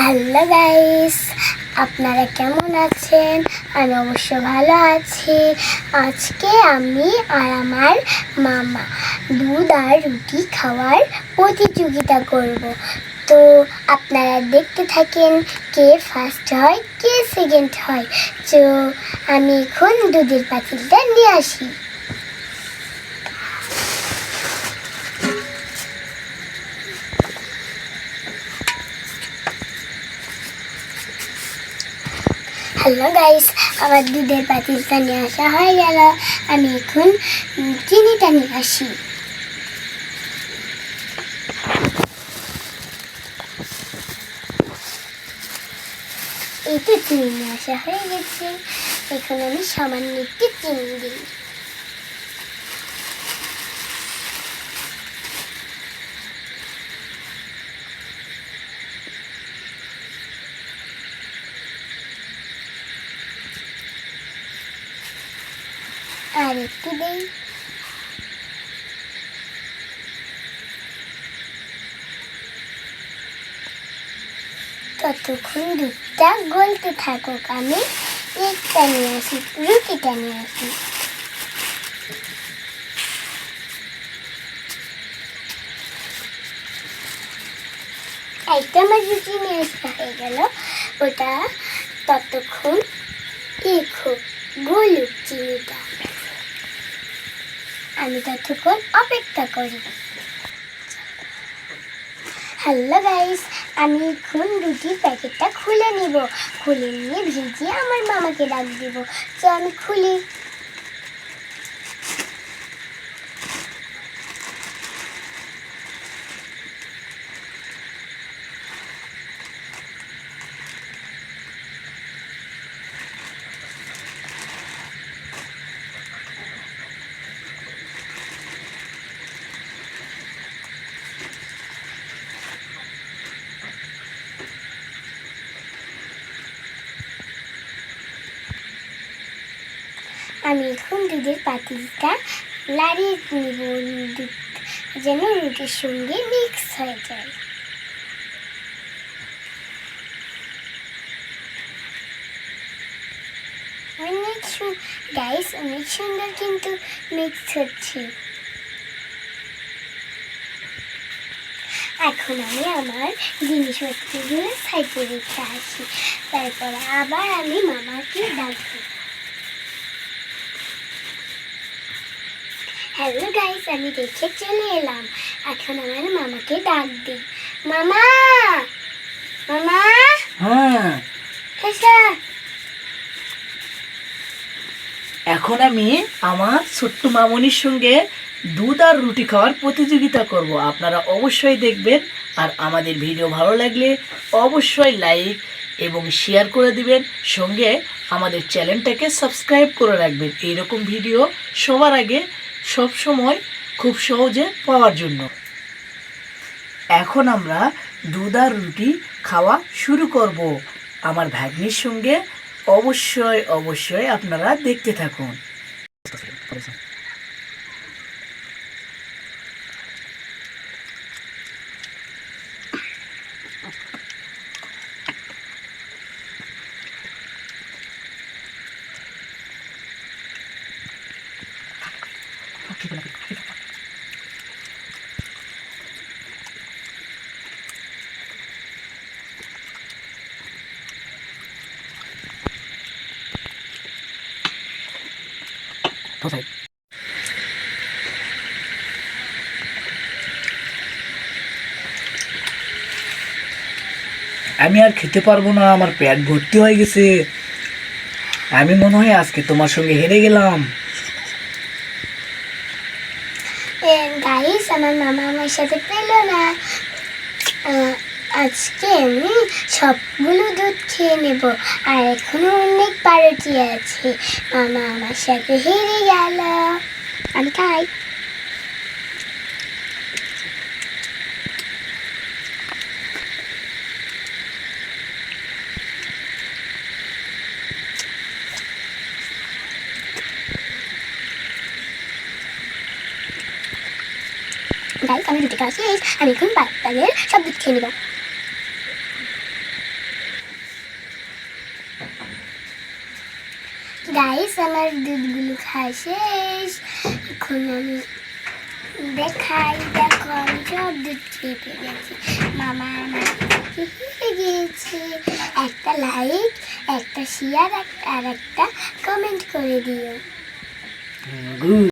Hello guys আপনারা কেমন আছেন? আমি অবশ্য ভালো আছি। আজকে আমি আর আমার মামা দুধ আর রুটি খাওয়ার প্রতিযোগিতা করব। তো আপনারা দেখতে থাকেন কে ফার্স্ট হয়, কে সেকেন্ড হয়। তো আমি এখন দুধের পাতিলটা নিয়ে আসি। হ্যালো গাইস আমার দুধের পাতিলটা নিয়ে আসা হয়ে গেল। আমি এখন চিনিটা নিয়ে আসি। এই তো চিনি নিয়ে আসা হয়ে গেছে। এখন আমি সামান্য একটু চিনি দিই। আর একটু দিই। ততক্ষণ দুধটা গলতে থাকুক, আমি একটা নিয়ে আসি, রুটিটা নিয়ে আসি। একটা আমার রুটি নিয়ে হয়ে গেল, ওটা ততক্ষণ দেখো গলুক চিনিটা। আমি ততক্ষণ অপেক্ষা করি। হ্যালো গাইস আমি এখন রুটির প্যাকেটটা খুলে নিব। খুলে নিয়ে ভিজিয়ে আমার মামাকে ডাক দিব। তো আমি খুলি। আমি এখন দুধের পাতিলটা লাড়িয়ে নিব, দুধ যেন রুটির সঙ্গে মিক্স হয়ে যায়। অনেক গাইস অনেক সুন্দর কিন্তু মিক্স হচ্ছে। এখন আমি আমার জিনিসপত্রগুলো সাইডে রেখে আসি। তারপরে আবার আমি মামাকে হ্যালো গাইস আমি দেখে চলে এলাম। এখন আমার মামাকে ডাক দিই। মামা! মামা! হ্যাঁ। এখন আমি আমার ছোট্ট মামনির সঙ্গে দুধ আর রুটি খাওয়ার প্রতিযোগিতা করব। আপনারা অবশ্যই দেখবেন আর আমাদের ভিডিও ভালো লাগলে অবশ্যই লাইক এবং শেয়ার করে দিবেন। সঙ্গে আমাদের চ্যানেলটাকে সাবস্ক্রাইব করে রাখবেন। এইরকম ভিডিও সবার আগে সব সময় খুব সহজে পাওয়ার জন্য। এখন আমরা দুধ আর রুটি খাওয়া শুরু করব। আমার ভাগ্নির সঙ্গে অবশ্যই অবশ্যই আপনারা দেখতে থাকুন। কোথায় আমি আর খেতে পারব না, আমার পেট ভর্তি হয়ে গেছে। আমি মনে হয় আজকে তোমার সঙ্গে হেরে গেলাম। গাইস আমার মামা আমার সাথে পেল না। আজকে আমি সবগুলো দুধ খেয়ে নেব। আর এখনও অনেক পারোটি আছে। মামা আমার সাথে হেরে গেল। আমি খাই। আমি রুটি খাওয়া আমি এখন বাচ্চাদের সব দুধ খেয়ে নেব। গাইস আমার দুধগুলো খায় শেষ। এখন আমি দেখাই, দেখো, আমি সব দুধ খেয়ে ফেলেছি। মামা আমার গিয়েছে। একটা লাইক একটা শেয়ার আর একটা কমেন্ট করে দিও। গুড।